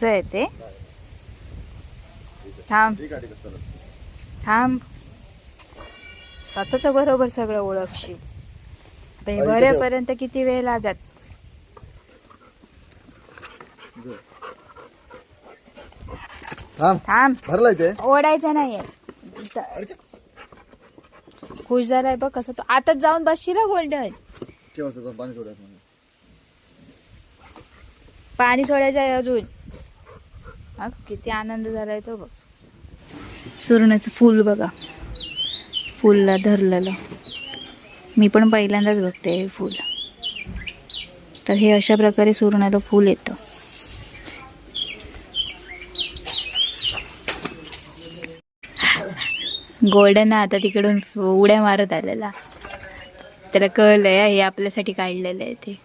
तुझं आहे ते. थांब. थांब. स्वतःच बरोबर सगळं ओळखशील. आता हे भरेपर्यंत किती वेळ लागत थांब. थांब. भरलाय ते. ओढायचं नाहीये. खुश झालाय बघ कसं तो. आताच जाऊन बसशील गोल्डन? पाणी सोडायचं. पाणी सोडायचं आहे अजून. हा किती आनंद झालाय तो बघ. सुरणाचं फूल बघा. फुलला धरलेलं. मी पण पहिल्यांदाच बघते हे फूल. तर हे अशा प्रकारे सुरणाला फूल येतं. गोल्डन आता तिकडून उड्या मारत आलेला. त्याला कळलंय हे आपल्यासाठी काढलेलं आहे ते.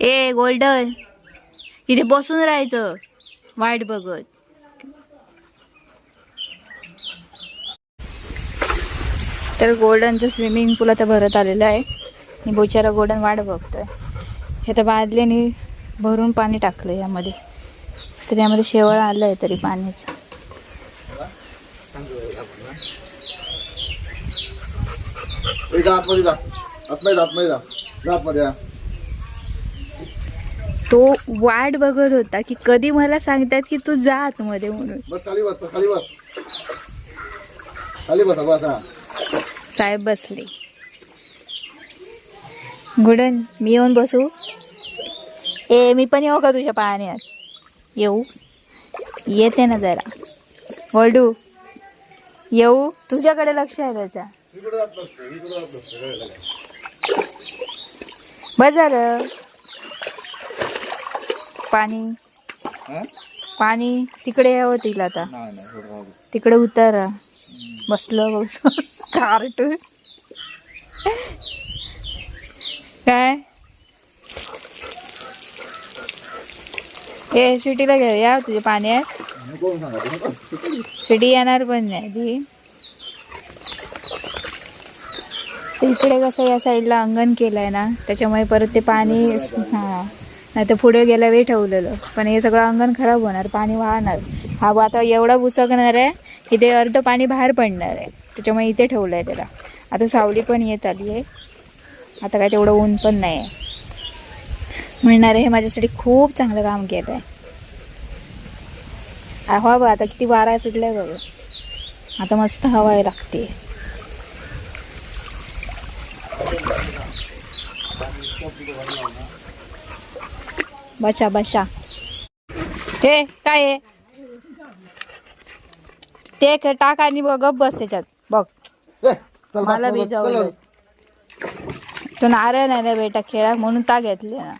ए गोल्डन! इथे बसून राहायचं. वाट बघत. तर गोल्डनचं स्विमिंग पूल आता भरत आलेलं आहे. आणि बोचारा गोल्डन वाट बघतोय. हे तर बादल्याने भरून पाणी टाकलं यामध्ये. तर यामध्ये शेवळ आलं आहे तरी पाण्याचं आतमध्ये जा. आतमध्ये जा आतमध्ये जा. आतमध्ये तो वाट बघत होता की कधी मला सांगतात की तू जा आतमध्ये म्हणून. बस खाली बस बस, खाली बस. खाली बसा बस. साहेब बसले. गुडन मी येऊन बसू? ए मी पण येऊ का तुझ्या पाण्यात येऊ. येते ना जरा. वळडू. येऊ. तुझ्याकडे लक्ष आहे त्याचा? बस झालं. पाणी? हा? पाणी तिकडे यावं तिला आता. नाही नाही थोडं राहू दे. तिकडे उतारा. बसलो बघ कार्टून. काय? ए सुटीला घ्या या तुझे पाण्यात नको म्हणून सांगा? नको. सुटी येणार पण नाही. ती तर इकडे कसं या साईडला अंगण केलंय ना त्याच्यामुळे परत ते पाणी हा. नाही तर पुढे गेल्या वेळी ठेवलेलं. पण हे सगळं अंगण खराब होणार पाणी वाहणार. हा आता एवढा बुचकणार आहे की ते अर्ध पाणी बाहेर पडणार आहे. त्याच्यामुळे इथे ठेवलं आहे त्याला. आता सावली पण येत आली आहे. आता काय तेवढं ऊन पण नाही आहे. म्हणणार हे माझ्यासाठी खूप चांगलं काम केलं आहे हवा बघ आता किती वारा सुटलाय बघ. आता मस्त हवा आहे लागते. बशा बशा. हे काय आहे ते टाक आणि बघ बस त्याच्यात. बघ. मला बी जाऊ. तो नारळ नाही ना बेटा खेळा म्हणून ता घेतले ना.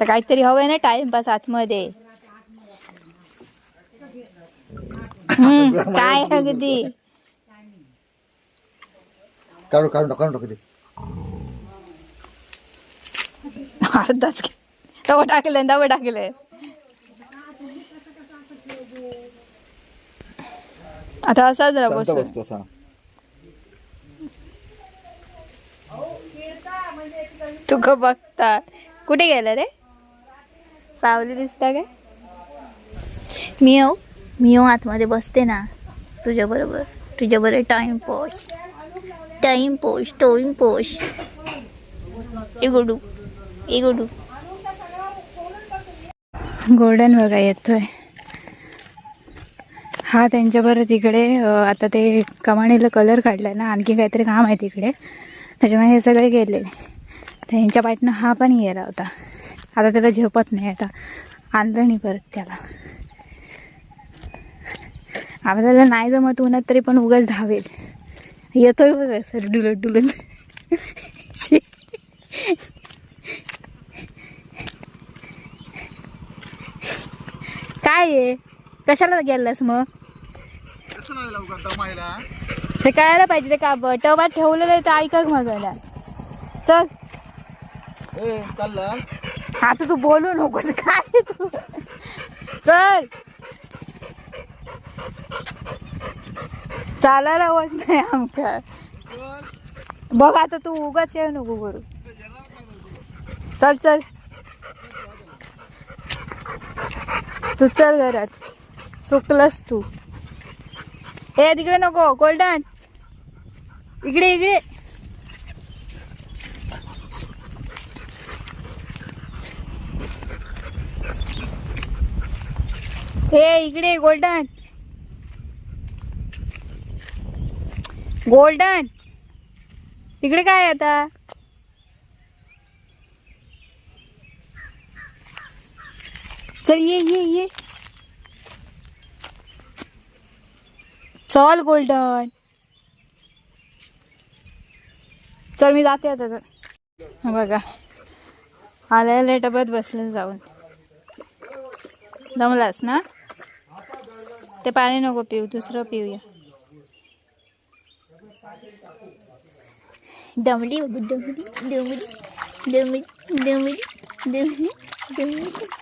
तर काहीतरी हवंय ना टाइमपास आतमध्ये. हम्म काय अगदी? काढू काढून टाक ते. अर्धाच घे. तवं टाकले तवं टाकले आता असाच राहा शांत बसून बसतो असा. बघता. कुठे गेला रे? सावली दिसता काय? मी येऊ मी येऊ आतमध्ये बसते ना. तुझ्या बरोबर तुझ्या बरोबर टाइम पोश टाइम पोश टाइम पोश इगोडू इगोडू. गोल्डन बघा येतोय. हा त्यांच्याबरोबर तिकडे आता ते कमानीला कलर काढलाय ना आणखी काहीतरी काम आहे तिकडे. त्याच्यामुळे हे सगळे गेले. त्यांच्या पाठनं हा पण गेला होता. आता त्याला झेपत नाही आता आणलं नाही परत त्याला. आपल्याला नाही जमत उन्हात तरी पण उगाच धावेल. येतोय बघा सर डुलत डुलत. काय आहे कशाला गेलास मग? ते कळायला पाहिजे ते का टबात ठेवलेलं आहे ते ऐका माझ्याला चल. आता तू बोलू नकोस. काय तू? चल. चालायला आवड नाही आमच्या. बघ आता तू उगाच येऊ नको करू. चल चल. तू चल घरात. चुकलंस तू. ए तिकडे नको गोल्डन इकडे इकडे. हे इकडे गोल्डन गोल्डन इकडे काय आता? चलिए ये ये चल, गोल्डन। चल, मी जाते आता तर. बघा. आल्या डब्यात बसलं जाऊन. जमलास ना? ते पाणी नको पिऊ, दुसरं पिऊया. दमली दमली दमली दमली दमली दमली दमली.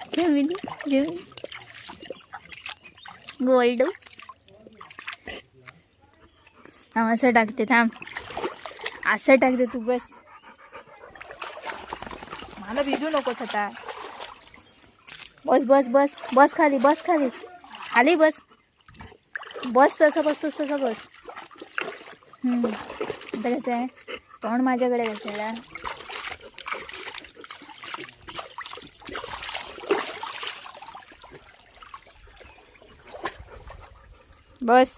गोल्ड. हा असं टाकते थांब. असं टाकते तू बस. मला भिजू नकोस आता. बस बस बस. बस खाली बस खाली. खाली बस. बस तसं बसतोस तसं बस. हम्म. आता कसं आहे? तोंड माझ्याकडे बसायला बस.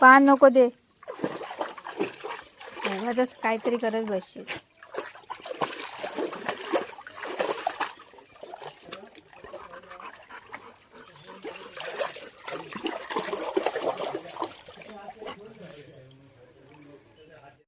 पान नको दे. काहीतरी करत बसशील.